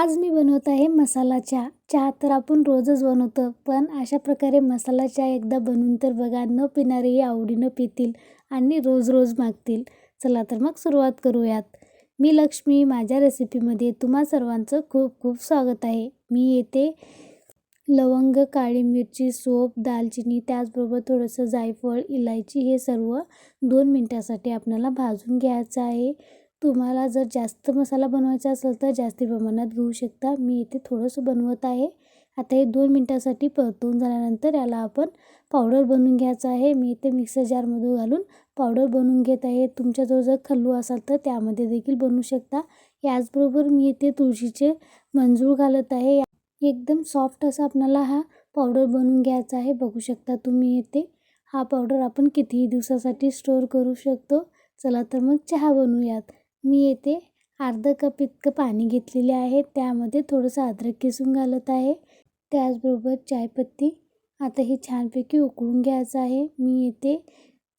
आज मी बनवत आहे मसाला चहा. चहा तर आपण रोजच बनवतो पण अशा प्रकारे मसाला चहा एकदा बनवून तर बघा न पिणारेही आवडीनं पितील आणि रोज रोज मागतील. चला तर मग सुरुवात करूयात. मी लक्ष्मी माझ्या रेसिपीमध्ये तुम्हा सर्वांचं खूप खूप स्वागत आहे. मी येते लवंग काळी मिरची सोप दालचिनी त्याचबरोबर थोडंसं जायफळ इलायची हे सर्व दोन मिनटासाठी आपल्याला भाजून घ्यायचं आहे. तुम्हाला जर जास्त मसाला बनवायचा असेल तर जास्त प्रमाणात घेऊ शकता. मी इथे थोडंसं बनवत आहे. आता हे दोन मिनटासाठी परतून झाल्यानंतर याला आपण पावडर बनवून घ्यायचं आहे. मी इथे मिक्सर जारमध्ये घालून पावडर बनवून घेत आहे. तुमच्याजवळ जर खल्लू असाल तर त्यामध्ये देखील बनवू शकता. याचबरोबर मी इथे तुळशीचे मंजूळ घालत आहे. एकदम सॉफ्ट असा आपल्याला हा पावडर बनवून घ्यायचा आहे. बघू शकता तुम्ही इथे हा पावडर आपण कितीही दिवसासाठी स्टोअर करू शकतो. चला तर मग चहा बनवूयात. मी येथे अर्धा कप इतकं पाणी घेतलेले आहे. त्यामध्ये थोडंसं अद्रक किसून घालत आहे. त्याचबरोबर चायपत्ती. आता हे छानपैकी उकळून घ्यायचं आहे. मी येथे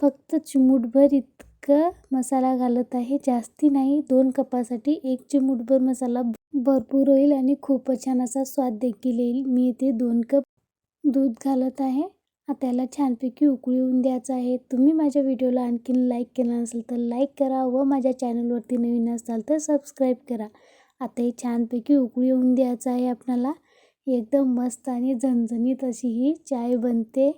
फक्त चिमूटभर इतकं मसाला घालत आहे. जास्ती नाही दोन कपासाठी एक चिमूटभर मसाला भरपूर होईल आणि खूपच छान असा स्वाद देखील येईल. मी येथे दोन कप दूध घालत आहे. त्याला छानपैकी उकळी येऊन द्यायचं आहे. तुम्ही माझ्या व्हिडिओला आणखीन लाईक केला नसेल तर लाईक करा व माझ्या चॅनलवरती नवीन असाल तर सबस्क्राईब करा. आता हे छानपैकी उकळी येऊन द्यायचं आहे आपल्याला एकदम मस्त आणि झणझणीत अशी ही चाय बनते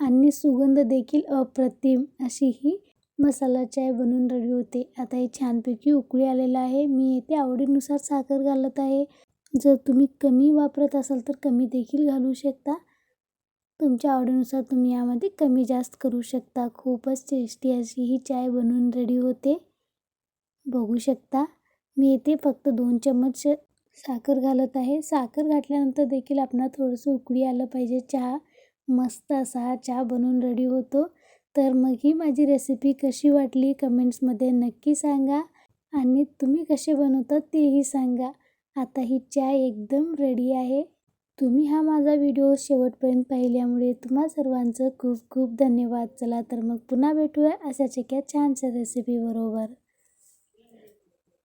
आणि सुगंध देखील अप्रतिम अशी ही मसाला चाय बनवून रेडी होते. आता हे छानपैकी उकळी आलेलं आहे. मी येथे आवडीनुसार साखर घालत आहे. जर तुम्ही कमी वापरत असाल तर कमी देखील घालू शकता. तुमच्या आवडीनुसार तुम्ही यामध्ये कमी जास्त करू शकता. खूपच टेस्टी अशी ही चाय बनवून रेडी होते. बघू शकता. मी येथे फक्त दोन चम्मच साखर घालत आहे. साखर घातल्यानंतर देखील आपणाला थोडंसं उकळी आलं पाहिजे. चहा मस्त असा हा चहा बनवून रेडी होतो. तर मग ही माझी रेसिपी कशी वाटली कमेंट्समध्ये नक्की सांगा. आणि तुम्ही कसे बनवतात तेही सांगा. आता ही चाय एकदम रेडी आहे. तुम्ही हा माझा व्हिडिओ शेवटपर्यंत पाहिल्यामुळे तुम्हा सर्वांचं खूप खूप धन्यवाद. चला तर मग पुन्हा भेटूया अशाच एका छानशा रेसिपीबरोबर